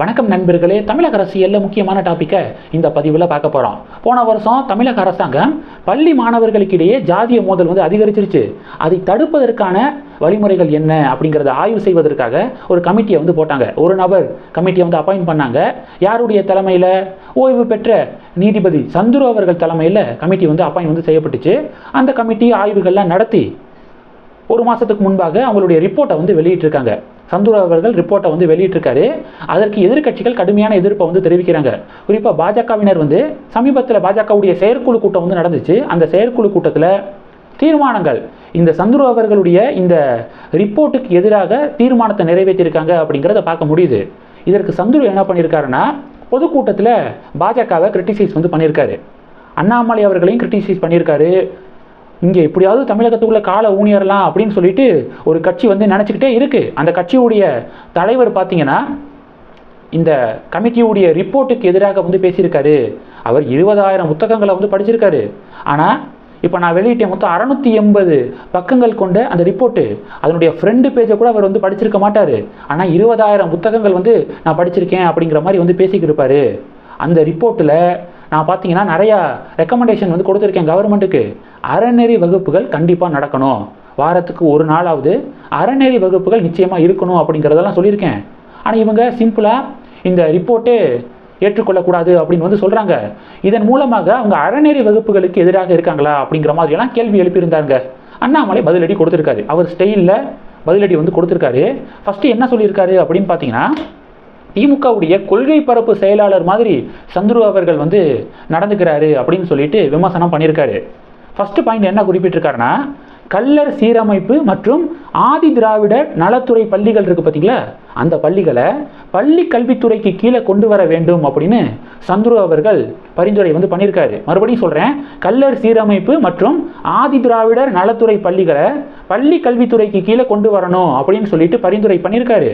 வணக்கம் நண்பர்களே தமிழக அரசியலில் முக்கியமான டாப்பிக்கை இந்த பதிவில் பார்க்க போகிறோம் போன வருஷம் தமிழக அரசாங்கம் பள்ளி மாணவர்களுக்கிடையே ஜாதிய மோதல் வந்து அதிகரிச்சிருச்சு. அதை தடுப்பதற்கான வழிமுறைகள் என்ன அப்படிங்கிறத ஆய்வு செய்வதற்காக ஒரு கமிட்டியை வந்து போட்டாங்க. ஒரு நபர் கமிட்டியை வந்து அப்பாயின்ட் பண்ணாங்க. யாருடைய தலைமையில்? ஓய்வு பெற்ற நீதிபதி சந்துரு அவர்கள் தலைமையில் கமிட்டி வந்து அப்பாயின் வந்து செய்யப்பட்டுச்சு. அந்த கமிட்டி ஆய்வுகள்லாம் நடத்தி ஒரு மாதத்துக்கு முன்பாக அவங்களுடைய ரிப்போர்ட்டை வந்து வெளியிட்டிருக்காங்க. சந்துரு அவர்கள் ரிப்போர்ட்டை வந்து வெளியிட்டிருக்காரு. அதற்கு எதிர்க்கட்சிகள் கடுமையான எதிர்ப்பை வந்து தெரிவிக்கிறாங்க. குறிப்பாக பாஜகவினர் வந்து சமீபத்தில் பாஜகவுடைய செயற்குழு கூட்டம் வந்து நடந்துச்சு. அந்த செயற்குழு கூட்டத்தில் தீர்மானங்கள் இந்த சந்துரு அவர்களுடைய இந்த ரிப்போர்ட்டுக்கு எதிராக தீர்மானத்தை நிறைவேற்றியிருக்காங்க அப்படிங்கிறத பார்க்க முடியுது. இதற்கு சந்துரு என்ன பண்ணியிருக்காருன்னா பொதுக்கூட்டத்தில் பாஜகவை கிரிட்டிசைஸ் வந்து பண்ணியிருக்காரு. அண்ணாமலை அவர்களையும் கிரிட்டிசைஸ் பண்ணியிருக்காரு. இங்கே எப்படியாவது தமிழகத்துக்குள்ள காலை ஊனியறலாம் அப்படின்னு சொல்லிட்டு ஒரு கட்சி வந்து நினச்சிக்கிட்டே இருக்கு. அந்த கட்சியுடைய தலைவர் பார்த்தீங்கன்னா இந்த கமிட்டியுடைய ரிப்போர்ட்டுக்கு எதிராக வந்து பேசியிருக்காரு. அவர் இருபதாயிரம் புத்தகங்களை வந்து படிச்சிருக்காரு. ஆனால் இப்போ நான் வெளியிட்ட மொத்தம் அறநூற்றி எண்பது பக்கங்கள் கொண்ட அந்த ரிப்போர்ட்டு அதனுடைய ஃப்ரெண்டு பேஜை கூட அவர் வந்து படிச்சிருக்க மாட்டார். ஆனால் இருபதாயிரம் புத்தகங்கள் வந்து நான் படிச்சிருக்கேன் அப்படிங்கிற மாதிரி வந்து பேசிக்கிட்டு இருப்பார். அந்த ரிப்போர்ட்டில் நான் பார்த்தீங்கன்னா நிறையா ரெக்கமெண்டேஷன் வந்து கொடுத்துருக்கேன் கவர்மெண்ட்டுக்கு அறநெறி வகுப்புகள் கண்டிப்பாக நடக்கணும். வாரத்துக்கு ஒரு நாளாவது அறநெறி வகுப்புகள் நிச்சயமாக இருக்கணும் அப்படிங்கிறதெல்லாம் சொல்லியிருக்கேன். ஆனால் இவங்க சிம்பிளாக இந்த ரிப்போர்ட்டே ஏற்றுக்கொள்ளக்கூடாது அப்படின்னு வந்து சொல்கிறாங்க இதன் மூலமாக அவங்க அறநெறி வகுப்புகளுக்கு எதிராக இருக்காங்களா அப்படிங்கிற மாதிரியெல்லாம் கேள்வி எழுப்பியிருந்தாங்க. அண்ணாமலை பதிலடி கொடுத்துருக்காரு. அவர் ஸ்டைலில் பதிலடி வந்து கொடுத்துருக்காரு. ஃபஸ்ட்டு என்ன சொல்லியிருக்காரு அப்படின்னு பார்த்தீங்கன்னா திமுகவுடைய கொள்கை பரப்பு செயலாளர் மாதிரி சந்துரு அவர்கள் வந்து நடந்துக்கிறாரு அப்படின்னு சொல்லிட்டு விமர்சனம் பண்ணியிருக்காரு. ஃபஸ்ட்டு பாயிண்ட் என்ன குறிப்பிட்டிருக்காருன்னா கல்லர் சீரமைப்பு மற்றும் ஆதி திராவிட நலத்துறை பள்ளிகள் இருக்குது பார்த்தீங்களா? அந்த பள்ளிகளை பள்ளி கல்வித்துறைக்கு கீழே கொண்டு வர வேண்டும் அப்படின்னு சந்துரு அவர்கள் பரிந்துரை வந்து பண்ணியிருக்காரு. மறுபடியும் சொல்கிறேன் கல்லர் சீரமைப்பு மற்றும் ஆதி திராவிடர் நலத்துறை பள்ளிகளை பள்ளி கல்வித்துறைக்கு கீழே கொண்டு வரணும் அப்படின்னு சொல்லிட்டு பரிந்துரை பண்ணியிருக்காரு.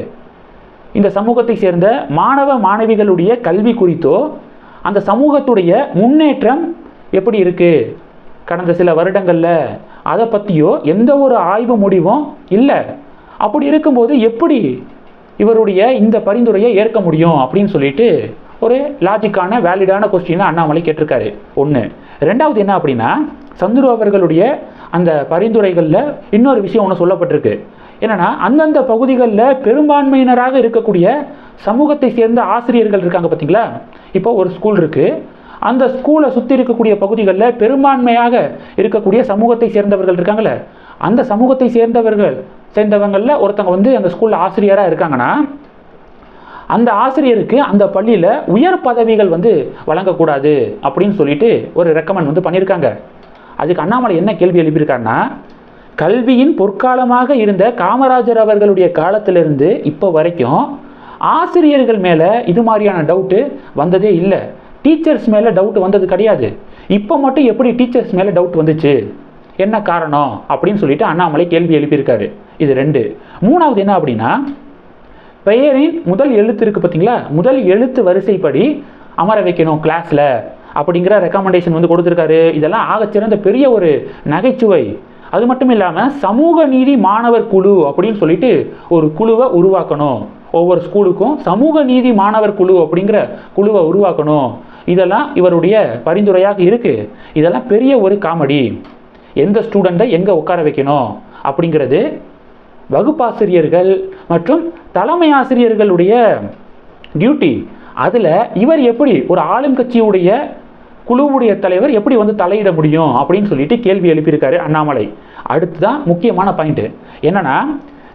இந்த சமூகத்தை சேர்ந்த மாணவ மாணவிகளுடைய கல்வி குறித்தோ அந்த சமூகத்துடைய முன்னேற்றம் எப்படி இருக்குது கடந்த சில வருடங்களில் அதை பற்றியோ எந்த ஒரு ஆய்வு முடிவும் இல்லை. அப்படி இருக்கும்போது எப்படி இவருடைய இந்த பரிந்துரையை ஏற்க முடியும் அப்படின்னு சொல்லிட்டு ஒரு லாஜிக்கான வேலிடான கொஸ்டினை அண்ணாமலை கேட்டிருக்காரு. ஒன்று ரெண்டாவது என்ன அப்படின்னா சந்துரு அவர்களுடைய அந்த பரிந்துரைகளில் இன்னொரு விஷயம் ஒன்று சொல்லப்பட்டிருக்கு. என்னென்னா அந்தந்த பகுதிகளில் பெரும்பான்மையினராக இருக்கக்கூடிய சமூகத்தை சேர்ந்த ஆசிரியர்கள் இருக்காங்க பார்த்தீங்களா இப்போ ஒரு ஸ்கூல் இருக்குது அந்த ஸ்கூலை சுற்றி இருக்கக்கூடிய பகுதிகளில் பெரும்பான்மையாக இருக்கக்கூடிய சமூகத்தை சேர்ந்தவர்கள் இருக்காங்களே அந்த சமூகத்தை சேர்ந்தவர்கள் சேர்ந்தவங்களில் ஒருத்தங்க வந்து அந்த ஸ்கூலில் ஆசிரியராக இருக்காங்கன்னா அந்த ஆசிரியருக்கு அந்த பள்ளியில் உயர் பதவிகள் வந்து வழங்கக்கூடாது அப்படின்னு சொல்லிட்டு ஒரு ரெக்கமெண்ட் வந்து பண்ணியிருக்காங்க. அதுக்கு அண்ணாமலை என்ன கேள்வி எழுப்பியிருக்காருன்னா கல்வியின் பொற்காலமாக இருந்த காமராஜர் அவர்களுடைய காலத்திலிருந்து இப்போ வரைக்கும் ஆசிரியர்கள் மேலே இது மாதிரியான டவுட்டு வந்ததே இல்லை. டீச்சர்ஸ் மேலே டவுட் வந்தது கிடையாது. இப்போ மட்டும் எப்படி டீச்சர்ஸ் மேலே டவுட் வந்துச்சு? என்ன காரணம்? அப்படின்னு சொல்லிட்டு அண்ணாமலை கேள்வி எழுப்பியிருக்காரு. இது ரெண்டு. மூணாவது என்ன அப்படின்னா பெயரின் முதல் எழுத்து இருக்குது பார்த்தீங்களா? முதல் எழுத்து வரிசைப்படி அமர வைக்கணும் கிளாஸில் அப்படிங்கிற ரெக்கமெண்டேஷன் வந்து கொடுத்துருக்காரு. இதெல்லாம் ஆகச்சிறந்த பெரிய ஒரு நகைச்சுவை. அது மட்டும் இல்லாமல் சமூக நீதி மாணவர் குழு அப்படின்னு சொல்லிட்டு ஒரு குழுவை உருவாக்கணும். ஒவ்வொரு ஸ்கூலுக்கும் சமூக நீதி மாணவர் குழு அப்படிங்கிற குழுவை உருவாக்கணும். இதெல்லாம் இவருடைய பரிந்துரையாக இருக்குது இதெல்லாம் பெரிய ஒரு காமெடி. எந்த ஸ்டூடெண்ட்டை எங்கே உட்கார வைக்கணும்? அப்படிங்கிறது வகுப்பாசிரியர்கள் மற்றும் தலைமை ஆசிரியர்களுடைய டியூட்டி அதில் இவர் எப்படி ஒரு ஆளும் கட்சியுடைய குழுவுடைய தலைவர் எப்படி வந்து தலையிட முடியும் அப்படின்னு சொல்லிட்டு கேள்வி எழுப்பியிருக்காரு அண்ணாமலை. அடுத்துதான் முக்கியமான பாயிண்ட்டு என்னன்னா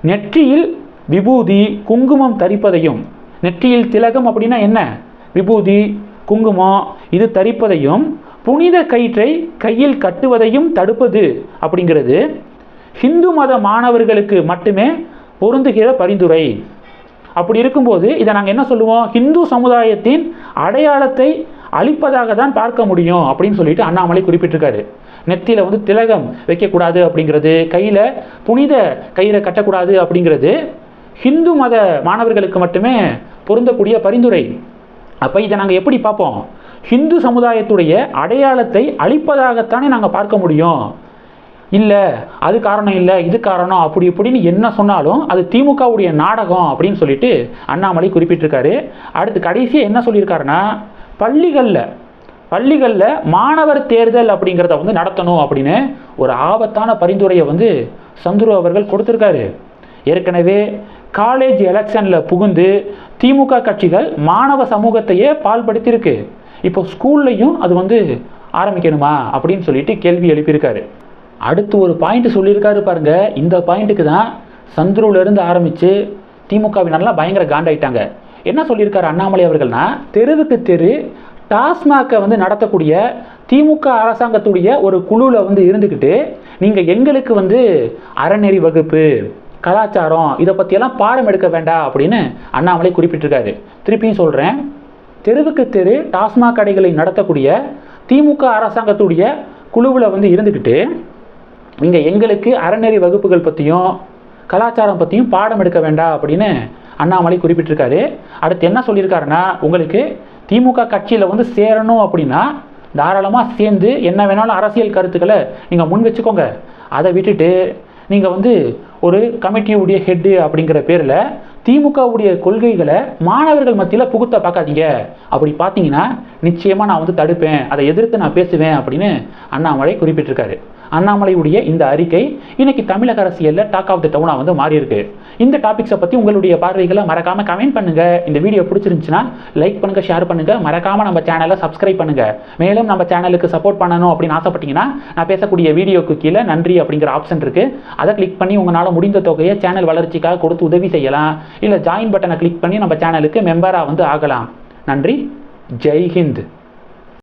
நெற்றியில் விபூதி குங்குமம் தரிப்பதையும் நெற்றியில் திலகம் அப்படின்னா என்ன? விபூதி குங்குமம் இது தரிப்பதையும் புனித கயிற்றை கையில் கட்டுவதையும் தடுப்பது அப்படிங்கிறது ஹிந்து மத மாணவர்களுக்கு மட்டுமே பொருந்துகிற பரிந்துரை. அப்படி இருக்கும்போது இதை நாங்கள் என்ன சொல்லுவோம்? ஹிந்து சமுதாயத்தின் அடையாளத்தை அழிப்பதாக தான் பார்க்க முடியும் அப்படின்னு சொல்லிட்டு அண்ணாமலை குறிப்பிட்டிருக்காரு. நெத்தியில் வந்து திலகம் வைக்கக்கூடாது அப்படிங்கிறது கையில் புனித கயிறை கட்டக்கூடாது அப்படிங்கிறது ஹிந்து மத மாணவர்களுக்கு மட்டுமே பொருந்தக்கூடிய பரிந்துரை. அப்போ இதை நாங்கள் எப்படி பார்ப்போம்? ஹிந்து சமுதாயத்துடைய அடையாளத்தை அழிப்பதாகத்தானே நாங்கள் பார்க்க முடியும். இல்லை அது காரணம் இல்லை இது காரணம் அப்படி இப்படின்னு என்ன சொன்னாலும் அது திமுகவுடைய நாடகம் அப்படின்னு சொல்லிட்டு அண்ணாமலை குறிப்பிட்டிருக்காரு. அடுத்து கடைசியாக என்ன சொல்லியிருக்காருன்னா பள்ளிகளில் பள்ளிகளில் மாணவர் தேர்தல் அப்படிங்கிறத வந்து நடத்தணும் அப்படின்னு ஒரு ஆபத்தான பரிந்துரையை வந்து சந்துரு அவர்கள் கொடுத்துருக்காரு. ஏற்கனவே காலேஜ் எலெக்ஷனில் புகுந்து திமுக கட்சிகள் மாணவ சமூகத்தையே பால்படுத்தியிருக்கு. இப்போ ஸ்கூல்லையும் அது வந்து ஆரம்பிக்கணுமா அப்படின்னு சொல்லிட்டு கேள்வி எழுப்பியிருக்காரு. அடுத்து ஒரு பாயிண்ட் சொல்லியிருக்காரு பாருங்க. இந்த பாயிண்ட்டுக்கு தான் சந்துருவிலேருந்து ஆரம்பித்து திமுகவினர்லாம் பயங்கர காண்டாயிட்டாங்க. என்ன சொல்லியிருக்காரு அண்ணாமலை அவர்கள்னா தெருவுக்கு தெரு டாஸ்மாகை வந்து நடத்தக்கூடிய திமுக அரசாங்கத்துடைய ஒரு குழுவில் வந்து இருந்துக்கிட்டு நீங்கள் எங்களுக்கு வந்து அறநெறி வகுப்பு கலாச்சாரம் இதை பற்றியெல்லாம் பாடம் எடுக்க வேண்டாம் அப்படின்னு அண்ணாமலை குறிப்பிட்டிருக்காரு. திருப்பியும் சொல்கிறேன் தெருவுக்கு தெரு டாஸ்மாக் கடைகளை நடத்தக்கூடிய திமுக அரசாங்கத்துடைய குழுவில் வந்து இருந்துக்கிட்டு நீங்கள் எங்களுக்கு அறநெறி வகுப்புகள் பற்றியும் கலாச்சாரம் பற்றியும் பாடம் எடுக்க வேண்டாம் அப்படின்னு அண்ணாமலை குறிப்பிட்டிருக்காரு. அடுத்து என்ன சொல்லியிருக்காருன்னா உங்களுக்கு திமுக கட்சியில் வந்து சேரணும் அப்படின்னா தாராளமாக சேர்ந்து என்ன வேணாலும் அரசியல் கருத்துக்களை நீங்கள் முன் வச்சுக்கோங்க. அதை விட்டுட்டு நீங்கள் வந்து ஒரு கமிட்டியுடைய ஹெட்டு அப்படிங்கிற பேரில் திமுகவுடைய கொள்கைகளை மாணவர்கள் மத்தியில் புகுத்த பார்க்காதீங்க. அப்படி பார்த்தீங்கன்னா நிச்சயமாக நான் வந்து தடுப்பேன். அதை எதிர்த்து நான் பேசுவேன் அப்படின்னு அண்ணாமலை குறிப்பிட்டிருக்காரு. அண்ணாமலையுடைய இந்த அறிக்கை இன்னைக்கு தமிழக அரசியலில் டாக் ஆஃப் த டவுனாக வந்து மாறி இருக்கு இந்த டாபிக்ஸை பற்றி உங்களுடைய பார்வைகளை மறக்காம கமெண்ட் பண்ணுங்க. இந்த வீடியோ பிடிச்சிருந்துச்சுன்னா லைக் பண்ணுங்க ஷேர் பண்ணுங்க. மறக்காம நம்ம சேனலை சப்ஸ்கிரைப் பண்ணுங்க. மேலும் நம்ம சேனலுக்கு சப்போர்ட் பண்ணணும் அப்படின்னு ஆசைப்பட்டீங்கன்னா நான் பேசக்கூடிய வீடியோக்கு கீழே நன்றி அப்படிங்கிற ஆப்ஷன் இருக்கு. அதை கிளிக் பண்ணி உங்களால் முடிந்த தொகையை சேனல் வளர்ச்சிக்காக கொடுத்து உதவி செய்யலாம். இல்லை ஜாயின் பட்டனை கிளிக் பண்ணி நம்ம சேனலுக்கு மெம்பராக வந்து ஆகலாம். நன்றி. ஜெய்ஹிந்த்